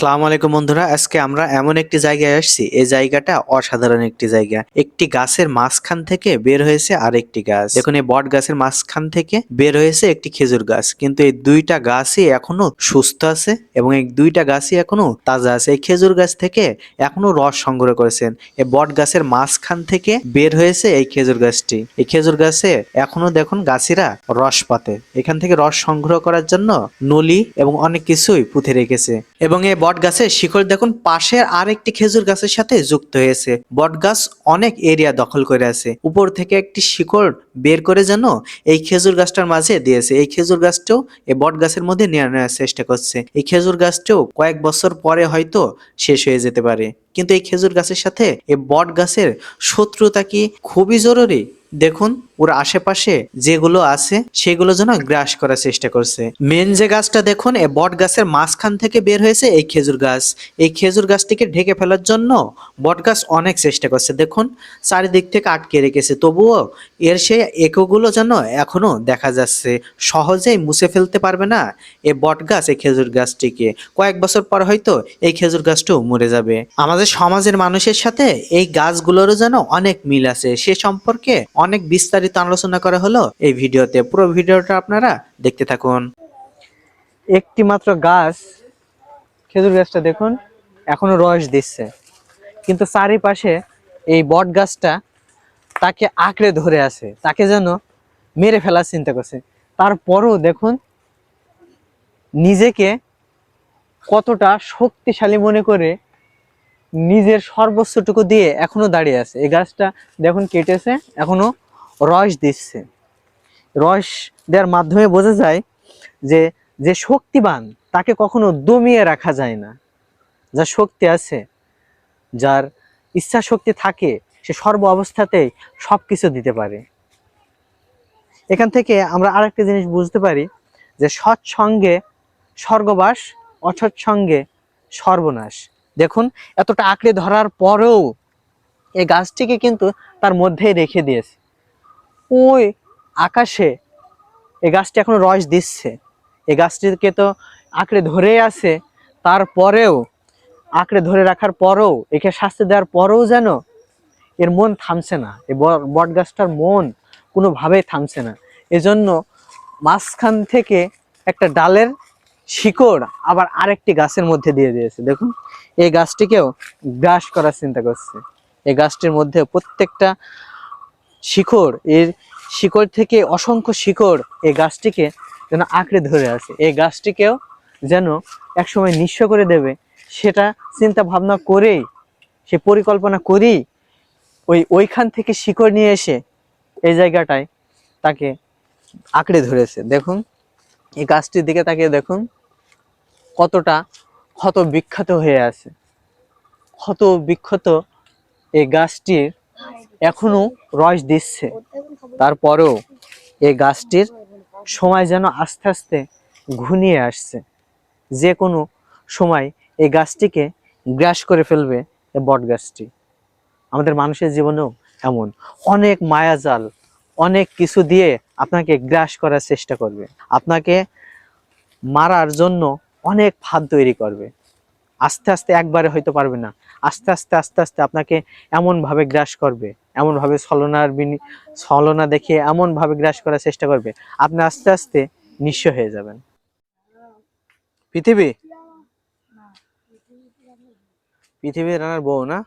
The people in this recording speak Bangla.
আসসালামু আলাইকুম বন্ধুরা, আজকে আমরা এমন একটি জায়গায় আসছি। এই জায়গাটা অসাধারণ একটি জায়গা। একটি গাছের মাঝখান থেকে বের হয়েছে আরেকটি গাছ। দেখুন, এই বট গাছের মাঝখান থেকে বের হয়েছে একটি খেজুর গাছ। কিন্তু এই দুইটা গাছই এখনও সুস্থ আছে এবং এই দুইটা গাছই এখনও তাজা আছে। এই খেজুর গাছ থেকে এখনও রস সংগ্রহ করেছেন। এই বট গাছের মাঝখান থেকে বের হয়েছে এই খেজুর গাছটি। এই খেজুর গাছে এখনও দেখুন গাছিরা রস পাতে। এখান থেকে রস সংগ্রহ করার জন্য নলি এবং অনেক কিছুই পুঁতে রেখেছে। এবং এই গাছের শিকড় দেখুন, পাশের আরেকটি খেজুর গাছের সাথে যুক্ত হয়েছে। বট গাছ অনেক এরিয়া দখল করে আছে। উপর থেকে একটি শিকড় বের করে যেন এই খেজুর গাছটার মাঝে দিয়েছে। এই খেজুর গাছটাও এই বট গাছের মধ্যে নিয়ে নেওয়ার চেষ্টা করছে। এই খেজুর গাছটাও কয়েক বছর পরে হয়তো শেষ হয়ে যেতে পারে। কিন্তু এই খেজুর গাছের সাথে এই বট গাছের শত্রুতা কি খুবই জরুরি? দেখুন ওর আশেপাশে যেগুলো আছে, সেগুলো যেন গ্রাস করার চেষ্টা করছে। মেন যে গাছটা দেখুন এই বট গাছের মাঝখান থেকে বের হয়েছে এই খেজুর গাছ। এই খেজুর গাছটিকে ঢেকে ফেলার জন্য বট গাছ অনেক চেষ্টা করছে। দেখুন, চারিদিক থেকে আটকে রেখেছে। তবুও এর সেই একগুলো যেন এখনও দেখা যাচ্ছে। সহজেই মুছে ফেলতে পারবে না এ বট গাছ, এই খেজুর গাছটিকে। কয়েক বছর পর হয়তো এই খেজুর গাছটাও মরে যাবে। আমাদের সমাজের মানুষের সাথে এই গাছগুলোরও যেন অনেক মিল আছে। সে সম্পর্কে অনেক বিস্তারিত আলোচনা করা হলো, এই ভিডিওতে পুরো ভিডিওটা আপনারা দেখতে থাকুন। একটি মাত্র গাছ, খেজুর গাছটা দেখুন, এখনও রস দিচ্ছে। কিন্তু চারিপাশে এই বট গাছটা তাকে আঁকড়ে ধরে আছে, তাকে যেন মেরে ফেলার চিন্তা করছে। তারপরও দেখুন, নিজেকে কতটা শক্তিশালী মনে করে নিজের সর্বোচ্চটুকু দিয়ে এখনও দাঁড়িয়ে আছে। এই গাছটা দেখুন কেটেছে, এখনও রস দিচ্ছে। রস দেওয়ার মাধ্যমে বোঝা যায় যে যে শক্তিবান তাকে কখনো দমিয়ে রাখা যায় না। যার শক্তি আছে, যার ইচ্ছা শক্তি থাকে, সে সর্ব অবস্থাতেই সব কিছু দিতে পারে। এখান থেকে আমরা আরেকটা জিনিস বুঝতে পারি যে, সৎসঙ্গে স্বর্গবাস, অসৎসঙ্গে সর্বনাশ। দেখুন, এতটা আঁকড়ে ধরার পরেও এই গাছটিকে কিন্তু তার মধ্যেই রেখে দিয়েছে। ওই আকাশে এই গাছটি এখনও রস দিচ্ছে। এই গাছটিকে তো আঁকড়ে ধরে আছে। তারপরেও, আঁকড়ে ধরে রাখার পরেও, একে শাস্তি দেওয়ার পরেও যেন এর মন থামছে না। ব- বট গাছটার মন কোনোভাবেই থামছে না। এজন্য মাঝখান থেকে একটা ডালের শিকড় আবার আরেকটি গাছের মধ্যে দিয়ে দিয়েছে। দেখুন, এই গাছটিকেও গ্রাস করার চিন্তা করছে। এই গাছটির মধ্যে প্রত্যেকটা শিকড় এর শিকড় থেকে অসংখ্য শিকড় এই গাছটিকে যেন আঁকড়ে ধরে আছে। এই গাছটিকেও যেন একসময় নিঃস্ব করে দেবে। সেটা চিন্তা ভাবনা করেই, সে পরিকল্পনা করেই ওই ওইখান থেকে শিকড় নিয়ে এসে এই জায়গাটায় তাকে আঁকড়ে ধরেছে। দেখুন, এই গাছটির দিকে তাকিয়ে দেখুন, কতটা ক্ষত বিখ্যাত হয়ে আছে। ক্ষত বিক্ষত এই গাছটির এখনও রস দিচ্ছে। তারপরেও এই গাছটির সময় যেন আস্তে আস্তে ঘনিয়ে আসছে। যে কোনো সময় এই গাছটিকে গ্রাস করে ফেলবে এই বট গাছটি। আমাদের মানুষের জীবনেও এমন। অনেক মায়াজাল অনেক কিছু দিয়ে আপনাকে গ্রাস করার চেষ্টা করবে। আপনাকে মারার জন্য অনেক ফাঁদ তৈরি করবে। আস্তে আস্তে একবারে হয়তো পারবে না। আস্তে আস্তে আস্তে আস্তে আপনাকে এমনভাবে গ্রাস করবে এমনভাবে ছলনার বিনি ছলনা দেখিয়ে এমনভাবে গ্রাস করার চেষ্টা করবে আপনি আস্তে আস্তে নিঃস্ব হয়ে যাবেন। পৃথিবী? পৃথিবীর রানার বউ না?